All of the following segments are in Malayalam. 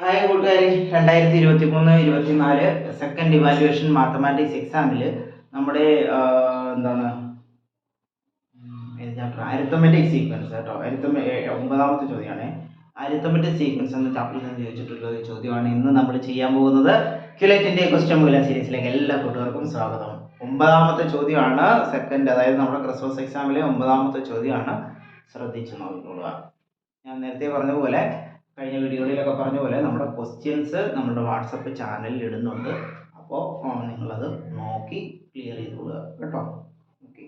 ഹായ് കൂട്ടുകാർ രണ്ടായിരത്തി ഇരുപത്തി മൂന്ന് ഇരുപത്തി നാല് സെക്കൻഡ് ഇവാലുവേഷൻ മാത്തമാറ്റിക്സ് എക്സാമിൽ നമ്മുടെ എന്താണ് അരിത്തമെറ്റിക് സീക്വൻസ് കേട്ടോ. അരിത്തമെ ഒമ്പതാമത്തെ ചോദ്യമാണ്. അരിത്തമെറ്റിക് സീക്വൻസ് എന്ന ചാപ്റ്ററിൽ നിന്ന് ചോദിച്ചിട്ടുള്ള ഒരു ചോദ്യമാണ്. ഇന്ന് നമ്മൾ ചെയ്യാൻ പോകുന്നത് ക്യുലറ്റിന്റെ ക്വസ്റ്റ്യൻ മൂലം സീരീസിലേക്ക് എല്ലാ കൂട്ടുകാർക്കും സ്വാഗതം. ഒമ്പതാമത്തെ ചോദ്യമാണ് സെക്കൻഡ് അതായത് നമ്മുടെ ക്രിസ്മസ് എക്സാമിലെ ഒമ്പതാമത്തെ ചോദ്യമാണ്. ശ്രദ്ധിച്ച് നോക്കിക്കൊള്ളുക ഞാൻ നേരത്തെ പറഞ്ഞ പോലെ കഴിഞ്ഞ വീഡിയോകളിലൊക്കെ പറഞ്ഞ പോലെ നമ്മുടെ ക്വസ്റ്റ്യൻസ് നമ്മുടെ വാട്സപ്പ് ചാനലിൽ ഇടുന്നുണ്ട്. അപ്പോൾ നിങ്ങളത് നോക്കി ക്ലിയർ ചെയ്തോളുക കേട്ടോ. Okay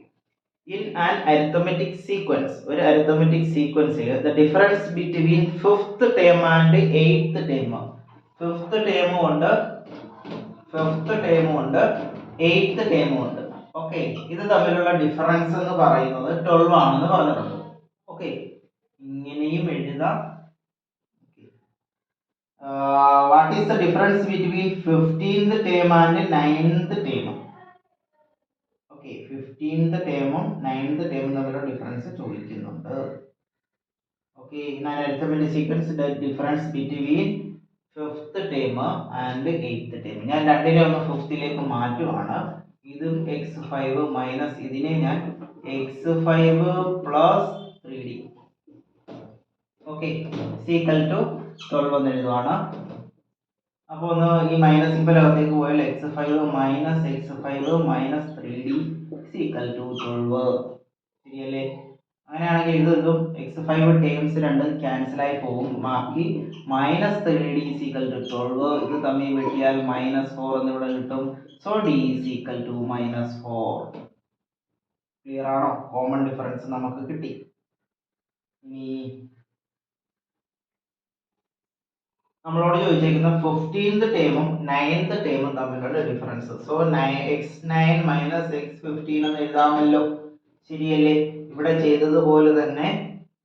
in an arithmetic sequence ഒരു arithmetic സീക്വൻസിൽ the difference between fifth term and eighth term fifth ടേമും ഉണ്ട്. ഫിഫ്ത്ത് ടേമും ഉണ്ട്. എയ്ത്ത് ടേമും ഉണ്ട്. ഓക്കെ ഇത് തമ്മിലുള്ള ഡിഫറൻസ് എന്ന് പറയുന്നത് ട്വൽവ് ആണെന്ന് പറഞ്ഞിട്ടുണ്ട്. ഓക്കെ ഇങ്ങനെയും എഴുതാം. What is the difference between fifteenth term and ninth ടേമും okay fifteenth ടേമും നയൻത് ടേമും തമ്മിലുള്ള ഡിഫറൻസ് ചോദിക്കുന്നുണ്ട്. ഓക്കെ ഞാൻ അടുത്ത sequence the difference between fifth term and eighth term ഞാൻ രണ്ടിനെ ഒന്ന് ഫിഫ്ത്തിലേക്ക് മാറ്റുവാണ്. ഇതും എക്സ് ഫൈവ് മൈനസ് ഇതിനെ ഞാൻ x five plus three d okay equal to twelve എന്ന് എഴുതുവാണ് അപ്പോൾ ഒന്ന് ഈ മൈനസ് സിമ്പിൾ അകത്തേക്ക് പോയാൽ x five minus x five minus three d equal to twelve ശരിയല്ലേ? അങ്ങനെയാണെങ്കിൽ ഇത് ഇതും എക്സ് ഫൈവ് ടേംസ് രണ്ടും ക്യാൻസൽ ആയി പോകും. ബാക്കി minus three d equal to twelve ഇത് തമ്മിൽ വെട്ടിയാൽ മൈനസ് ഫോർ എന്നിവിടെ കിട്ടും. So d equal to minus four clear ആണോ? കോമൺ ഡിഫറൻസ് നമുക്ക് കിട്ടി. ഇനി നമ്മളോട് ചോദിച്ചേക്കുന്ന ഫിഫ്റ്റീൻത് ടേമും നയൻത് ടേമും തമ്മിലുള്ള difference so x nine minus x fifteen എന്ന് എഴുതാമല്ലോ. ശരിയല്ലേ? ഇവിടെ ചെയ്തതുപോലെ തന്നെ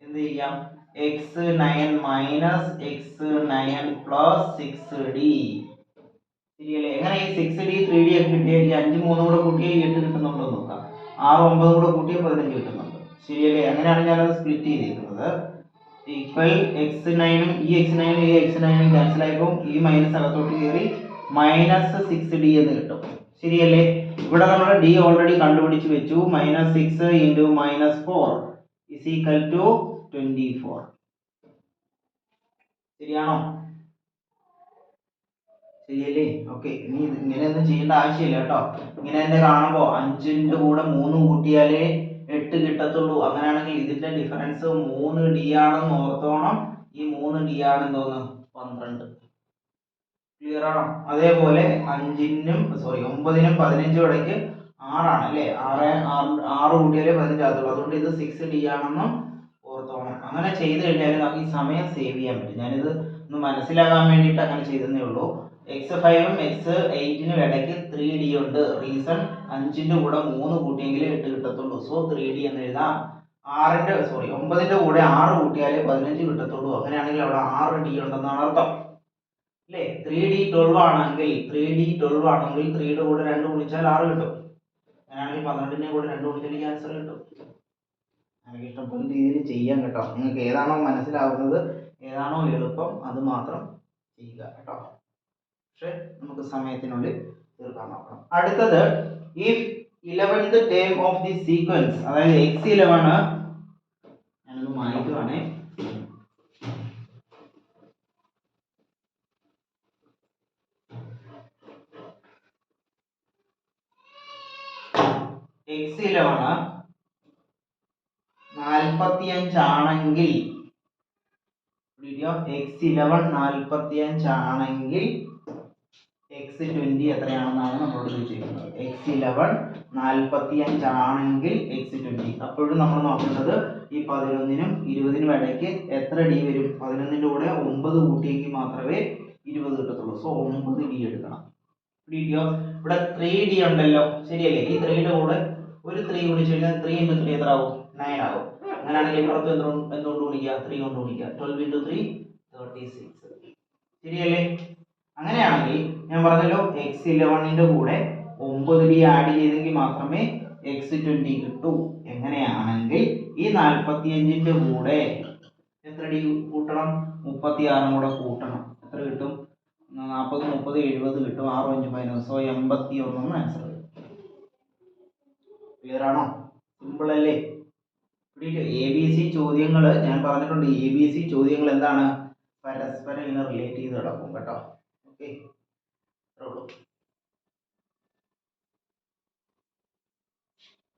എന്ത് ചെയ്യാം? X nine minus x nine plus six d ശരിയല്ലേ? എങ്ങനെ ഈ സിക്സ് ഡി ത്രീ ഡി ഒക്കെ കിട്ടിയ ഈ അഞ്ച് മൂന്നും കൂടെ കൂട്ടിയ എട്ട് കിട്ടുന്നുണ്ടോ നോക്കാം. ആറ് ഒമ്പതും കൂടെ കൂട്ടിയ പതിനഞ്ച് കിട്ടുന്നുണ്ട്. ശരിയല്ലേ? അങ്ങനെയാണ് ഞാനത് സ്പ്ലിറ്റ് ചെയ്തിരിക്കുന്നത് ഈക്വൽ എക്സ് നയനും ഈ എക്സ് നയനും ഈ എക്സ് നയനും ക്യാൻസൽ ആയപ്പോൾ ഈ മൈനസ് അകത്തോട്ട് കയറി മൈനസ് സിക്സ് ഡി എന്ന് കിട്ടും. ശരിയല്ലേ? ഇവിടെ നമ്മൾ ഡി ഓൾറെഡി കണ്ടുപിടിച്ച് വെച്ചു. Minus six into minus four is equal to twenty four ശരിയാണോ? ശരിയല്ലേ? ഓക്കെ ഇനി ഇങ്ങനെ ഇങ്ങനെയൊന്നും ചെയ്യേണ്ട ആവശ്യമില്ല കേട്ടോ. ഇങ്ങനെ തന്നെ കാണുമ്പോൾ അഞ്ചിന്റെ കൂടെ മൂന്ന് കൂട്ടിയാലേ എട്ട് കിട്ടത്തുള്ളൂ. അങ്ങനെയാണെങ്കിൽ ഇതിന്റെ ഡിഫറൻസ് മൂന്ന് ഡി ആണെന്ന് ഓർത്തോണം. ഈ മൂന്ന് ഡി തോന്നുന്നു പന്ത്രണ്ട്. ക്ലിയർ ആണോ? അതേപോലെ അഞ്ചിനും സോറി ഒമ്പതിനും പതിനഞ്ചും ഇടയ്ക്ക് ആറാണ് അല്ലേ ആറ് ആറ് കൂട്ടിയാലേ പതിനഞ്ച് ആകത്തുള്ളൂ. അതുകൊണ്ട് ഇത് സിക്സ് ഡി ആണെന്നും ഓർത്തോണം. അങ്ങനെ ചെയ്ത് കഴിഞ്ഞാൽ നമുക്ക് ഈ സമയം സേവ് ചെയ്യാൻ പറ്റും. ഞാനിത് ഒന്ന് മനസ്സിലാകാൻ വേണ്ടിയിട്ട് അങ്ങനെ ചെയ്തതേ ഉള്ളൂ. എക്സ് ഫൈവും എക്സ് എയ്റ്റിനും ഇടയ്ക്ക് ത്രീ ഡി ഉണ്ട്. റീസൺ അഞ്ചിന്റെ കൂടെ മൂന്ന് കൂട്ടിയെങ്കിലേ എട്ട് കിട്ടത്തുള്ളൂ. സോ ത്രീ ഡി എന്ന് എഴുതാം. ആറിന്റെ സോറി ഒമ്പതിന്റെ കൂടെ ആറ് കൂട്ടിയാലേ പതിനഞ്ച് കിട്ടത്തുള്ളൂ. അങ്ങനെയാണെങ്കിൽ അവിടെ ആറ് ഡി ഉണ്ടെന്നാണ് അർത്ഥം. അല്ലേ? ത്രീ ഡി ട്വൽവ് ആണെങ്കിൽ ത്രീ ഡി ട്വൽവ് ആണെങ്കിൽ ത്രീയുടെ കൂടെ രണ്ട് ഗുണിച്ചാൽ ആറ് കിട്ടും. അങ്ങനെയാണെങ്കിൽ പന്ത്രണ്ടിന്റെ കൂടെ രണ്ട് ഗുണിച്ചാൽ എനിക്ക് ആൻസർ കിട്ടും. എനിക്ക് ഇഷ്ടപ്പെടുന്ന രീതിയിൽ ചെയ്യാം കേട്ടോ. നിങ്ങൾക്ക് ഏതാണോ മനസ്സിലാവുന്നത് ഏതാണോ എളുപ്പം അത് മാത്രം ചെയ്യുക കേട്ടോ. പക്ഷെ നമുക്ക് സമയത്തിനുള്ളിൽ തീർക്കാൻ നോക്കണം. അടുത്തത് if eleventh term of the sequence അതായത് എക്സ് ഇലവൺ ഞാനൊന്ന് മായ്ക്കുവാണേ. എക്സ് ഇലവൺ നാൽപ്പത്തിയഞ്ചാണെങ്കിൽ എക്സ് ഇലവൺ നാൽപ്പത്തിയഞ്ചാണെങ്കിൽ എക്സ് ട്വന്റി എത്രയാണെന്നാണ് നമ്മളോട് ചോദിച്ചിരിക്കുന്നത്? എക്സ് ഇലവൻ ആണെങ്കിൽ എക്സ് ട്വന്റി അപ്പോഴും നമ്മൾ നോക്കേണ്ടത് ഈ പതിനൊന്നിനും ഇരുപതിനും ഇടയ്ക്ക് എത്ര ഡി വരും? പതിനൊന്നിന്റെ കൂടെ ഒമ്പത് കൂട്ടിയെങ്കിൽ മാത്രമേ ഇരുപത് കിട്ടത്തുള്ളൂ. സോ ഒമ്പത് ഡി എടുക്കണം. വീഡിയോ ഇവിടെ ത്രീ ഡി ഉണ്ടല്ലോ. ശരിയല്ലേ? ഈ ത്രീയുടെ കൂടെ ഒരു ത്രീ ഗുണിച്ചു കഴിഞ്ഞാൽ ത്രീ ഇന്റു ത്രീ എത്ര ആവും? നയൻ ആവും. അങ്ങനെയാണെങ്കിൽ ഇപ്പുറത്ത് എന്ത് എന്തുകൊണ്ട് ഗുണിക്കുക? ത്രീ കൊണ്ട് ഗുണിക്കുക. Twelve into three thirty six ശരിയല്ലേ? അങ്ങനെയാണെങ്കിൽ ഞാൻ പറഞ്ഞല്ലോ എക്സ് ഇലവണിന്റെ കൂടെ ഒമ്പത് ബി ആഡ് ചെയ്തെങ്കിൽ മാത്രമേ എക്സ് ട്വന്റി കിട്ടൂ. എങ്ങനെയാണെങ്കിൽ ഈ നാൽപ്പത്തിയഞ്ചിന്റെ കൂടെ എത്ര ഡി കൂട്ടണം? മുപ്പത്തി ആറും കൂടെ കൂട്ടണം. എത്ര കിട്ടും? നാൽപ്പത് മുപ്പത് എഴുപത് കിട്ടും. ആറും അഞ്ച് പതിനൊന്ന്. സോ എൺപത്തി ഒന്നെന്ന് ആൻസർ ക്ലിയർ ആണോ? സിമ്പിൾ അല്ലേ? എ ബി സി ചോദ്യങ്ങൾ ഞാൻ പറഞ്ഞിട്ടുണ്ട്. എ ബി സി ചോദ്യങ്ങൾ എന്താണ്? പരസ്പരം ഇങ്ങനെ റിലേറ്റ് ചെയ്ത് കിടക്കും കേട്ടോ. ഓക്കെ അത്രേ ഉള്ളൂ